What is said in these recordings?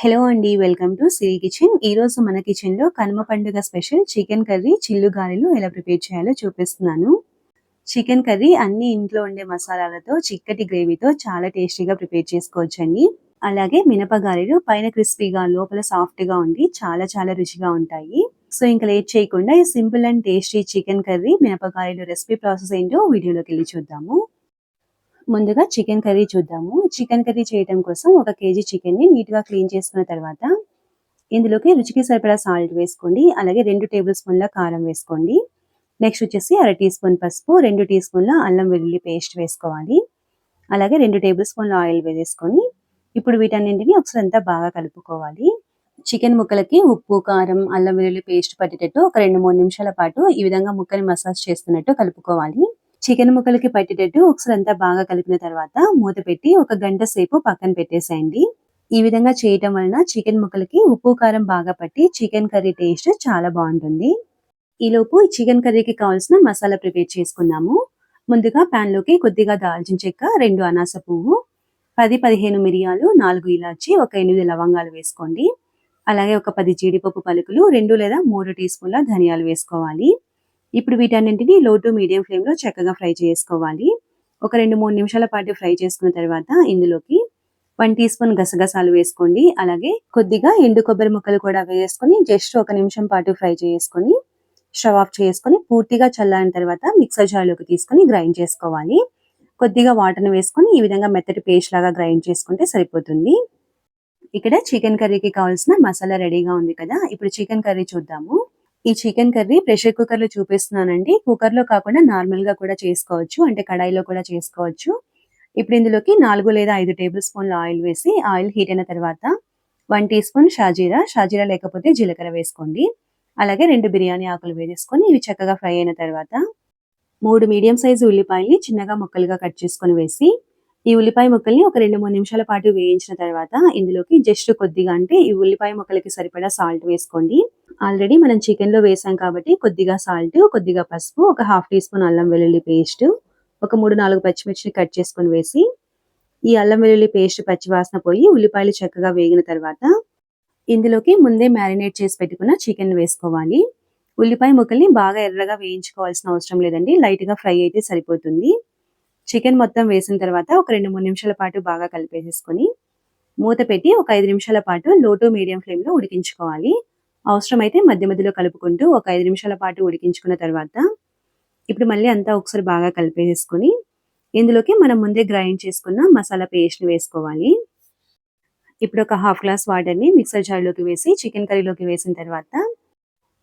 Hello అండి welcome to Siri kitchen. ఈ రోజు మన కిచెన్లో కనుమ పండుగ స్పెషల్ చికెన్ కర్రీ చిల్లు గారెలు ఎలా ప్రిపేర్ చేయాలో చూపిస్తున్నాను. చికెన్ కర్రీ అన్ని ఇంట్లో ఉండే మసాలాలతో చిక్కటి గ్రేవీతో చాలా టేస్టీగా ప్రిపేర్ చేసుకోవచ్చండి. అలాగే మినపగారెలు పైన క్రిస్పీగా లోపల సాఫ్ట్గా ఉండి చాలా చాలా రుచిగా ఉంటాయి. సో ఇంకా లేట్ చేయకుండా ఈ simple and tasty chicken curry మినపగారెలు recipe process ఏంటో వీడియోలోకి వెళ్ళి చూద్దాము. ముందుగా చికెన్ కర్రీ చూద్దాము. చికెన్ కర్రీ చేయడం కోసం ఒక కేజీ చికెన్ని నీట్గా క్లీన్ చేసుకున్న తర్వాత ఇందులోకి రుచికి సరిపడా సాల్ట్ వేసుకోండి. అలాగే రెండు టేబుల్ స్పూన్ల కారం వేసుకోండి. నెక్స్ట్ వచ్చేసి అర టీ స్పూన్ పసుపు రెండు టీ స్పూన్ల అల్లం వెల్లుల్లి పేస్ట్ వేసుకోవాలి. అలాగే రెండు టేబుల్ స్పూన్ల ఆయిల్ వేసుకొని ఇప్పుడు వీటన్నింటిని ఒకసారి అంతా బాగా కలుపుకోవాలి. చికెన్ ముక్కలకి ఉప్పు కారం అల్లం వెల్లుల్లి పేస్ట్ పట్టేటట్టు ఒక రెండు మూడు నిమిషాల పాటు ఈ విధంగా ముక్కని మసాజ్ చేస్తున్నట్టు కలుపుకోవాలి. చికెన్ ముక్కలకి పట్టేటట్టు ఒకసారి అంతా బాగా కలిపిన తర్వాత మూత పెట్టి ఒక గంట సేపు పక్కన పెట్టేసేయండి. ఈ విధంగా చేయటం వలన చికెన్ ముక్కలకి ఉప్పు కారం బాగా పట్టి చికెన్ కర్రీ టేస్ట్ చాలా బాగుంటుంది. ఈలోపు చికెన్ కర్రీకి కావాల్సిన మసాలా ప్రిపేర్ చేసుకున్నాము ముందుగా పాన్లోకి కొద్దిగా దాల్చిన చెక్క రెండు అనాస పువ్వు పది పదిహేను మిరియాలు నాలుగు ఇలాచి ఒక ఎనిమిది లవంగాలు వేసుకోండి. అలాగే ఒక పది జీడిపప్పు పలుకులు రెండు లేదా మూడు టీ స్పూన్ల ధనియాలు వేసుకోవాలి. ఇప్పుడు వీటన్నింటిని లో టు మీడియం ఫ్లేమ్లో చక్కగా ఫ్రై చేసుకోవాలి. ఒక రెండు మూడు నిమిషాల పాటు ఫ్రై చేసుకున్న తర్వాత ఇందులోకి వన్ టీ స్పూన్ గసగసాలు వేసుకోండి. అలాగే కొద్దిగా ఎండు కొబ్బరి ముక్కలు కూడా వేసుకొని జస్ట్ ఒక నిమిషం పాటు ఫ్రై చేసుకొని స్టవ్ ఆఫ్ చేసుకొని పూర్తిగా చల్లారిన తర్వాత మిక్సర్ జార్లోకి తీసుకొని గ్రైండ్ చేసుకోవాలి. కొద్దిగా వాటర్ని వేసుకొని ఈ విధంగా మెత్తటి పేస్ట్ లాగా గ్రైండ్ చేసుకుంటే సరిపోతుంది. ఇక్కడ చికెన్ కర్రీకి కావాల్సిన మసాలా రెడీగా ఉంది కదా. ఇప్పుడు చికెన్ కర్రీ చూద్దాము. ఈ చికెన్ కర్రీ ప్రెషర్ కుక్కర్లో చూపిస్తున్నానండి. కుక్కర్లో కాకుండా నార్మల్గా కూడా చేసుకోవచ్చు. అంటే కడాయిలో కూడా చేసుకోవచ్చు. ఇప్పుడు ఇందులోకి నాలుగు లేదా ఐదు టేబుల్ స్పూన్ల ఆయిల్ వేసి ఆయిల్ హీట్ అయిన తర్వాత వన్ టీ స్పూన్ షాజీరా. షాజీరా లేకపోతే జీలకర్ర వేసుకోండి. అలాగే రెండు బిర్యానీ ఆకులు వేసేసుకొని ఇవి చక్కగా ఫ్రై అయిన తర్వాత మూడు మీడియం సైజు ఉల్లిపాయల్ని చిన్నగా ముక్కలుగా కట్ చేసుకొని వేసి ఈ ఉల్లిపాయ ముక్కల్ని ఒక రెండు మూడు నిమిషాల పాటు వేయించిన తర్వాత ఇందులోకి జస్ట్ కొద్దిగా అంటే ఈ ఉల్లిపాయ ముక్కలకి సరిపడా సాల్ట్ వేసుకోండి. ఆల్రెడీ మనం చికెన్లో వేసాం కాబట్టి కొద్దిగా సాల్ట్ కొద్దిగా పసుపు ఒక హాఫ్ టీ స్పూన్ అల్లం వెల్లుల్లి పేస్ట్ ఒక మూడు నాలుగు పచ్చిమిర్చిని కట్ చేసుకొని వేసి ఈ అల్లం వెల్లుల్లి పేస్ట్ పచ్చివాసన పోయి ఉల్లిపాయలు చక్కగా వేగిన తర్వాత ఇందులోకి ముందే మ్యారినేట్ చేసి పెట్టుకున్న చికెన్ వేసుకోవాలి. ఉల్లిపాయ ముక్కల్ని బాగా ఎర్రగా వేయించుకోవాల్సిన అవసరం లేదండి. లైట్గా ఫ్రై అయితే సరిపోతుంది. చికెన్ మొత్తం వేసిన తర్వాత ఒక రెండు మూడు నిమిషాల పాటు బాగా కలిపేసేసుకొని మూత పెట్టి ఒక ఐదు నిమిషాల పాటు లో టు మీడియం ఫ్లేమ్లో ఉడికించుకోవాలి. అవసరమైతే మధ్య మధ్యలో కలుపుకుంటూ ఒక ఐదు నిమిషాల పాటు ఉడికించుకున్న తర్వాత ఇప్పుడు మళ్ళీ అంతా ఒకసారి బాగా కలిపేసుకొని ఇందులోకి మనం ముందే గ్రైండ్ చేసుకున్న మసాలా పేస్ట్ని వేసుకోవాలి. ఇప్పుడు ఒక హాఫ్ గ్లాస్ వాటర్ని మిక్సర్ జార్లోకి వేసి చికెన్ కర్రీలోకి వేసిన తర్వాత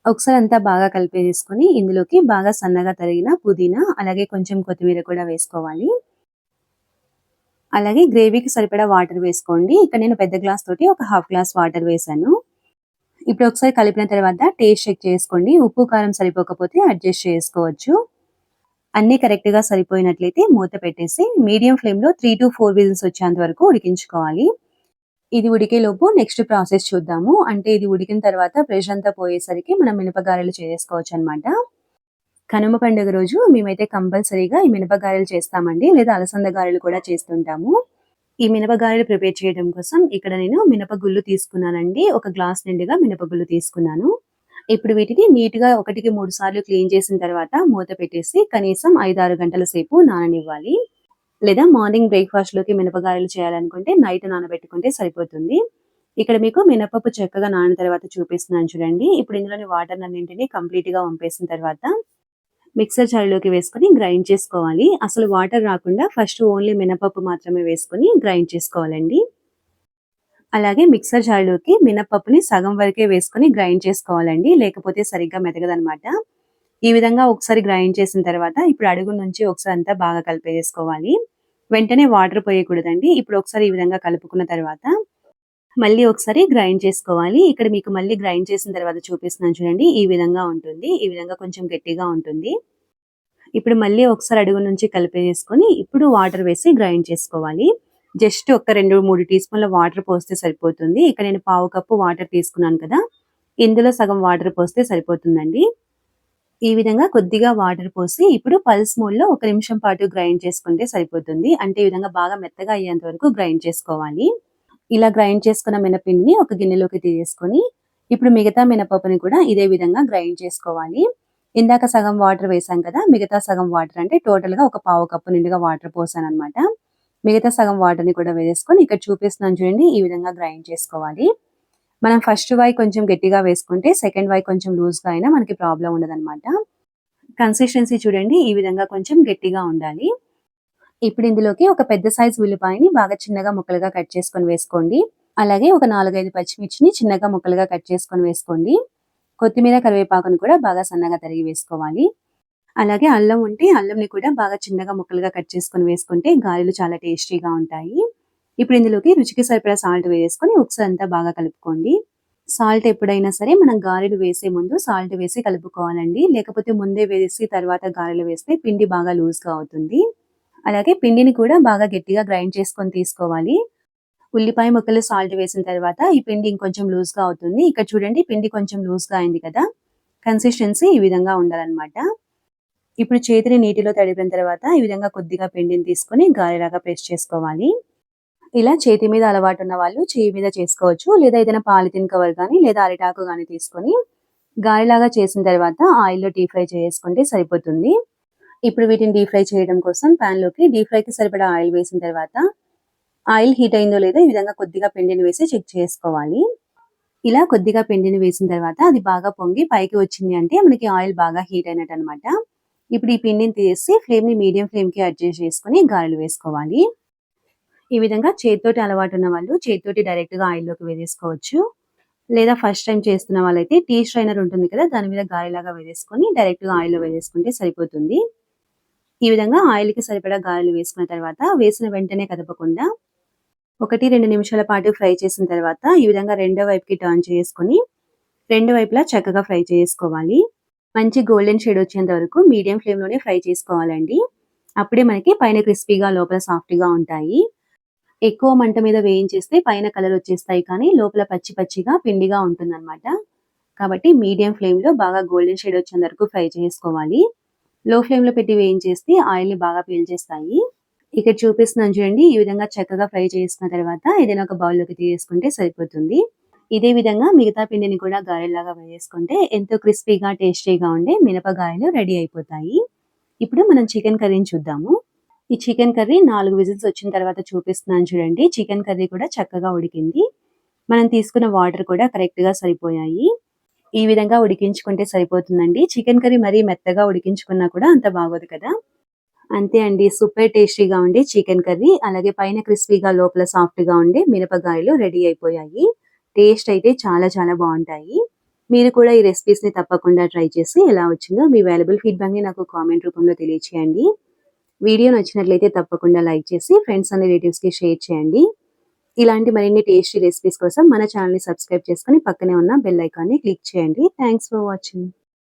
ఒకసారి అంతా బాగా కలిపేసుకొని ఇందులోకి బాగా సన్నగా తరిగిన పుదీనా అలాగే కొంచెం కొత్తిమీర కూడా వేసుకోవాలి. అలాగే గ్రేవీకి సరిపడా వాటర్ వేసుకోండి. ఇక్కడ నేను పెద్ద గ్లాస్ తోటి ఒక హాఫ్ గ్లాస్ వాటర్ వేసాను ఇప్పుడు ఒకసారి కలిపిన తర్వాత టేస్ట్ చెక్ చేసుకోండి. ఉప్పు కారం సరిపోకపోతే అడ్జస్ట్ చేసుకోవచ్చు. అన్నీ కరెక్ట్గా సరిపోయినట్లయితే మూత పెట్టేసి మీడియం ఫ్లేమ్లో త్రీ టు ఫోర్ విజిల్స్ వచ్చేంత వరకు ఉడికించుకోవాలి. ఇది ఉడికే లోపు నెక్స్ట్ ప్రాసెస్ చూద్దాము. అంటే ఇది ఉడికిన తర్వాత ప్రెషర్ అంతా పోయేసరికి మనం మినపగారెలు చేసుకోవచ్చు అనమాట కనుమ పండుగ రోజు మేమైతే కంపల్సరీగా ఈ మినపగారెలు చేస్తామండి లేదా అలసంద గారెలు కూడా చేస్తుంటాము. ఈ మినపగారెలు ప్రిపేర్ చేయడం కోసం ఇక్కడ నేను మినపగుళ్ళు తీసుకున్నానండి. ఒక గ్లాస్ నిండుగా మినపగుళ్ళు తీసుకున్నాను. ఇప్పుడు వీటిని నీట్గా ఒకటికి మూడు సార్లు క్లీన్ చేసిన తర్వాత మూత పెట్టేసి కనీసం ఐదు ఆరు గంటల సేపు నాననివ్వాలి. లేదా మార్నింగ్ బ్రేక్ఫాస్ట్లోకి లోకి చేయాలనుకుంటే నైట్ నానబెట్టుకుంటే సరిపోతుంది. ఇక్కడ మీకు మినపప్పు చక్కగా నానిన తర్వాత చూపిస్తున్నాను చూడండి. ఇప్పుడు ఇందులోని వాటర్ అన్నింటినీ కంప్లీట్గా వంపేసిన తర్వాత మిక్సర్ జార్లోకి వేసుకొని గ్రైండ్ చేసుకోవాలి. అసలు వాటర్ రాకుండా ఫస్ట్ ఓన్లీ మినపప్పు మాత్రమే వేసుకొని గ్రైండ్ చేసుకోవాలండి. అలాగే మిక్సర్ జార్లోకి మినపప్పుని సగం వరకే వేసుకొని గ్రైండ్ చేసుకోవాలండి. లేకపోతే సరిగ్గా మెదగదనమాట ఈ విధంగా ఒకసారి గ్రైండ్ చేసిన తర్వాత ఇప్పుడు అడుగు నుంచి ఒకసారి అంతా బాగా కలిపేసుకోవాలి. వెంటనే వాటర్ పోయకూడదండి. ఇప్పుడు ఒకసారి ఈ విధంగా కలుపుకున్న తర్వాత మళ్ళీ ఒకసారి గ్రైండ్ చేసుకోవాలి. ఇక్కడ మీకు మళ్ళీ గ్రైండ్ చేసిన తర్వాత చూపిస్తున్నాను చూడండి. ఈ విధంగా ఉంటుంది. ఈ విధంగా కొంచెం గట్టిగా ఉంటుంది. ఇప్పుడు మళ్ళీ ఒకసారి అడుగు నుంచి కలిపేసుకొని ఇప్పుడు వాటర్ వేసి గ్రైండ్ చేసుకోవాలి. జస్ట్ ఒక రెండు మూడు టీ స్పూన్ల వాటర్ పోస్తే సరిపోతుంది. ఇక్కడ నేను పావు కప్పు వాటర్ తీసుకున్నాను కదా. ఇందులో సగం వాటర్ పోస్తే సరిపోతుందండి. ఈ విధంగా కొద్దిగా వాటర్ పోసి ఇప్పుడు పల్స్ మోడ్లో ఒక నిమిషం పాటు గ్రైండ్ చేసుకుంటే సరిపోతుంది. అంటే ఈ విధంగా బాగా మెత్తగా అయ్యేంత వరకు గ్రైండ్ చేసుకోవాలి. ఇలా గ్రైండ్ చేసుకున్న మినపిండిని ఒక గిన్నెలోకి తీసేసుకొని ఇప్పుడు మిగతా మినపప్పుని కూడా ఇదే విధంగా గ్రైండ్ చేసుకోవాలి. ఇందాక సగం వాటర్ వేసాం కదా మిగతా సగం వాటర్ అంటే టోటల్గా ఒక పావు కప్పు నిండుగా వాటర్ పోసాను అనమాట మిగతా సగం వాటర్ని కూడా వేసుకొని ఇక్కడ చూపిస్తున్నాను చూడండి ఈ విధంగా గ్రైండ్ చేసుకోవాలి. మనం ఫస్ట్ వై కొంచెం గట్టిగా వేసుకుంటే సెకండ్ వై కొంచెం లూజ్గా అయినా మనకి ప్రాబ్లం ఉండదన్నమాట. కన్సిస్టెన్సీ చూడండి ఈ విధంగా కొంచెం గట్టిగా ఉండాలి. ఇప్పుడు ఇందులోకి ఒక పెద్ద సైజ్ ఉల్లిపాయని బాగా చిన్నగా ముక్కలుగా కట్ చేసుకొని వేసుకోండి. అలాగే ఒక నాలుగైదు పచ్చిమిర్చిని చిన్నగా ముక్కలుగా కట్ చేసుకొని వేసుకోండి. కొత్తిమీర కరివేపాకును కూడా బాగా సన్నగా తరిగి వేసుకోవాలి. అలాగే అల్లం ఉంటే అల్లంని కూడా బాగా చిన్నగా ముక్కలుగా కట్ చేసుకొని వేసుకుంటే గారెలు చాలా టేస్టీగా ఉంటాయి. ఇప్పుడు ఇందులోకి రుచికి సరిపడా సాల్ట్ వేసుకొని ఒకసారి అంతా బాగా కలుపుకోండి. సాల్ట్ ఎప్పుడైనా సరే మనం గారెలు వేసే ముందు సాల్ట్ వేసి కలుపుకోవాలండి. లేకపోతే ముందే వేసి తర్వాత గారెలు వేస్తే పిండి బాగా లూజ్గా అవుతుంది. అలాగే పిండిని కూడా బాగా గట్టిగా గ్రైండ్ చేసుకొని తీసుకోవాలి. ఉల్లిపాయ ముక్కలు సాల్ట్ వేసిన తర్వాత ఈ పిండి ఇంకొంచెం లూజ్గా అవుతుంది. ఇక్కడ చూడండి పిండి కొంచెం లూజ్గా అయింది కదా. కన్సిస్టెన్సీ ఈ విధంగా ఉండాలన్నమాట. ఇప్పుడు చేతిని నీటిలో తడిపిన తర్వాత ఈ విధంగా కొద్దిగా పిండిని తీసుకొని గాలిలాగా ప్రెస్ చేసుకోవాలి. ఇలా చేతి మీద అలవాటు ఉన్న వాళ్ళు చేయి మీద చేసుకోవచ్చు. లేదా ఏదైనా పాలిథిన్ కవర్ కానీ లేదా అరిటాకు కానీ తీసుకొని గాలిలాగా చేసిన తర్వాత ఆయిల్లో డీప్ ఫ్రై చేసుకుంటే సరిపోతుంది. ఇప్పుడు వీటిని డీప్ ఫ్రై చేయడం కోసం లోకి డీప్ ఫ్రైకి సరిపడా ఆయిల్ వేసిన తర్వాత ఆయిల్ హీట్ అయిందో లేదో ఈ విధంగా కొద్దిగా పిండిని వేసి చెక్ చేసుకోవాలి. ఇలా కొద్దిగా పిండిని వేసిన తర్వాత అది బాగా పొంగి పైకి వచ్చింది అంటే మనకి ఆయిల్ బాగా హీట్ అయినట్టు అనమాట ఇప్పుడు ఈ పిండిని తీసి ఫ్లేమ్ని మీడియం ఫ్లేమ్కి అడ్జస్ట్ చేసుకుని గారెలు వేసుకోవాలి. ఈ విధంగా చేతితోటి అలవాటు ఉన్న వాళ్ళు చేతితోటి డైరెక్ట్గా ఆయిల్లోకి వేసేసుకోవచ్చు. లేదా ఫస్ట్ టైం చేస్తున్న వాళ్ళైతే టీ స్ట్రైనర్ ఉంటుంది కదా దాని మీద గాలిలాగా వేసేసుకొని డైరెక్ట్గా ఆయిల్లో వేసేసుకుంటే సరిపోతుంది. ఈ విధంగా ఆయిల్కి సరిపడా గారెలు వేసుకున్న తర్వాత వేసిన వెంటనే కదపకుండా ఒకటి రెండు నిమిషాల పాటు ఫ్రై చేసిన తర్వాత ఈ విధంగా రెండో వైపుకి టర్న్ చేసుకొని రెండు వైపులా చక్కగా ఫ్రై చేసుకోవాలి. మంచి గోల్డెన్ షేడ్ వచ్చేంత వరకు మీడియం ఫ్లేమ్లోనే ఫ్రై చేసుకోవాలండి. అప్పుడే మనకి పైన క్రిస్పీగా లోపల సాఫ్ట్గా ఉంటాయి. ఎక్కువ మంట మీద వేయించేస్తే పైన కలర్ వచ్చేస్తాయి కానీ లోపల పచ్చి పచ్చిగా పిండిగా ఉంటుందన్నమాట. కాబట్టి మీడియం ఫ్లేమ్లో బాగా గోల్డెన్ షేడ్ వచ్చేంత వరకు ఫ్రై చేసుకోవాలి. లో ఫ్లేమ్లో పెట్టి వేయించేస్తే ఆయిల్ని బాగా పీల్చేస్తాయి. ఇక్కడ చూపిస్తున్నాను చూడండి ఈ విధంగా చక్కగా ఫ్రై చేసుకున్న తర్వాత ఏదైనా ఒక బౌల్లోకి తీసుకుంటే సరిపోతుంది. ఇదే విధంగా మిగతా పిండిని కూడా గారెలాగా వేసుకుంటే ఎంతో క్రిస్పీగా టేస్టీగా ఉండే మినపగాయలు రెడీ అయిపోతాయి. ఇప్పుడు మనం చికెన్ కర్రీని చూద్దాము. ఈ చికెన్ కర్రీ నాలుగు విజిల్స్ వచ్చిన తర్వాత చూపిస్తున్నాను చూడండి. చికెన్ కర్రీ కూడా చక్కగా ఉడికింది. మనం తీసుకున్న వాటర్ కూడా కరెక్ట్గా సరిపోయాయి. ఈ విధంగా ఉడికించుకుంటే సరిపోతుందండి. చికెన్ కర్రీ మరీ మెత్తగా ఉడికించుకున్నా కూడా అంత బాగోదు కదా. అంతే అండి. సూపర్ టేస్టీగా ఉండే చికెన్ కర్రీ అలాగే పైన క్రిస్పీగా లోపల సాఫ్ట్గా ఉండే మిరపకాయలు రెడీ అయిపోయాయి. టేస్ట్ అయితే చాలా చాలా బాగుంటాయి. మీరు కూడా ఈ రెసిపీస్ని తప్పకుండా ట్రై చేసి ఎలా వచ్చిందో మీ అవైలబుల్ ఫీడ్బ్యాక్ని నాకు కామెంట్ రూపంలో తెలియచేయండి. వీడియో నచ్చినట్లయితే తప్పకుండా లైక్ చేసి ఫ్రెండ్స్ అండ్ రిలేటివ్స్కి షేర్ చేయండి. ఇలాంటి మరిన్ని టేస్టీ రెసిపీస్ కోసం మన ఛానల్ని సబ్స్క్రైబ్ చేసుకుని పక్కనే ఉన్న బెల్ ఐకాన్ని క్లిక్ చేయండి. Thanks for watching.